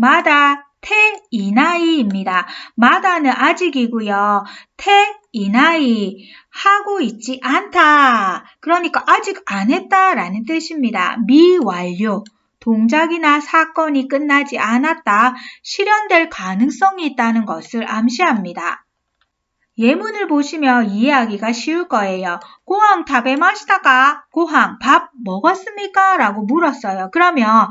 마다 태 이나이입니다. 마다는 아직이고요. 태 이나이 하고 있지 않다. 그러니까 아직 안 했다라는 뜻입니다. 미완료. 동작이나 사건이 끝나지 않았다. 실현될 가능성이 있다는 것을 암시합니다. 예문을 보시면 이해하기가 쉬울 거예요. 고항 답에 마시다가 고항 밥 먹었습니까? 라고 물었어요. 그러면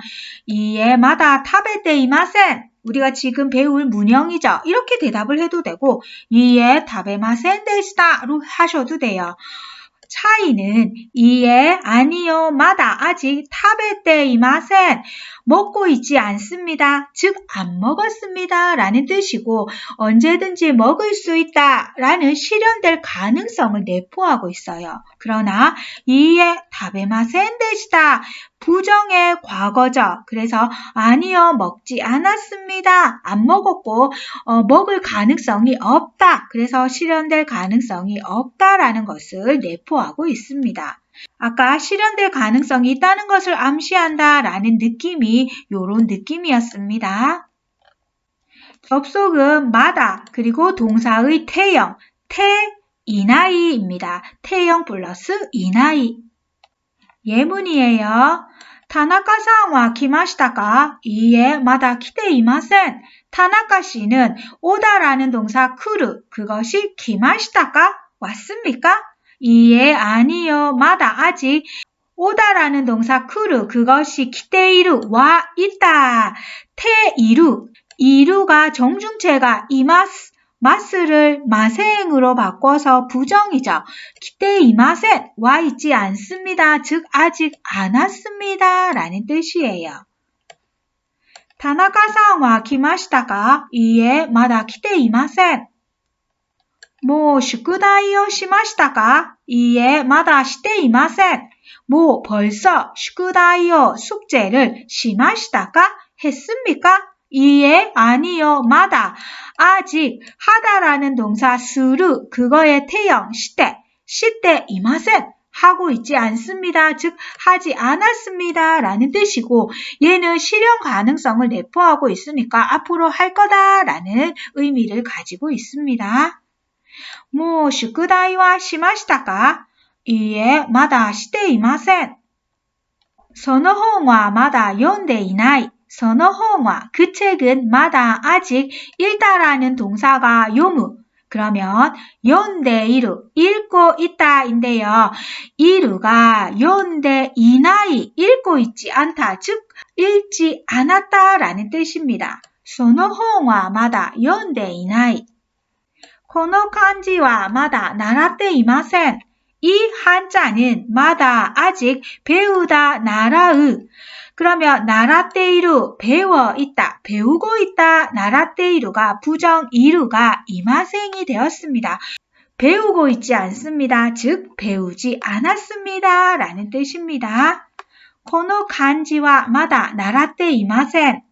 이에마다 탑에 때이마센 우리가 지금 배울 문형이죠. 이렇게 대답을 해도 되고 이에 답에 마센 데시다로 하셔도 돼요. 차이는 이에 아니요 마다 아직 타베 때 이마센 먹고 있지 않습니다. 즉 안 먹었습니다. 라는 뜻이고 언제든지 먹을 수 있다 라는 실현될 가능성을 내포하고 있어요. 그러나 이에 타베마센 데시다 부정의 과거죠. 그래서 아니요 먹지 않았습니다. 안 먹었고 어, 먹을 가능성이 없다. 그래서 실현될 가능성이 없다라는 것을 내포하고 있습니다. 아까 실현될 가능성이 있다는 것을 암시한다라는 느낌이 이런 느낌이었습니다. 접속은 마다 그리고 동사의 태형, 태, 이나이입니다. 태형 플러스 이나이. 예문이에요. 타나카상와 기마시다가 이에 마다 기대이마센. 타나카 씨는 오다라는 동사 크루 그것이 기마시다가 왔습니까? 이에 아니요 마다 아직 오다라는 동사 크루 그것이 기대이루 와 있다. 태이루 이루가 정중체가 이마스 마스를 마세행으로 바꿔서 부정이죠. 기대 이마셋 와 있지 않습니다. 즉 아직 안 왔습니다. 라는 뜻이에요. 다나카상와 기마시다가 이에 마다 기대 이마셋. 뭐 숙다이요 시마시다가 이에 마다 시대 이마셋. 뭐 벌써 숙다이요 숙제를 시마시다가 했습니까? 이에 아니요 마다 아직 하다라는 동사 스루 그거의 태형 시대 시대 이마센 하고 있지 않습니다. 즉 하지 않았습니다. 라는 뜻이고 얘는 실현 가능성을 내포하고 있으니까 앞으로 할 거다라는 의미를 가지고 있습니다. もう宿題はしましたかいいえ、まだしていません。その本はまだ読んでいない。 その本は그 책은 마다 아직 읽다라는 동사가 요무 그러면 연대이루 읽고 있다인데요. 이루가 연대 이나이 읽고 있지 않다 즉 읽지 않았다라는 뜻입니다. その本はまだ 연대 이나이 この漢字はまだ習っていません。이 한자는 마다 아직 배우다 나라의 그러면 나라테이루 배워 있다, 배우고 있다, 나라테이루가 부정 이루가 이마생이 되었습니다. 배우고 있지 않습니다. 즉 배우지 않았습니다. 라는 뜻입니다. この漢字はまだ習っていません.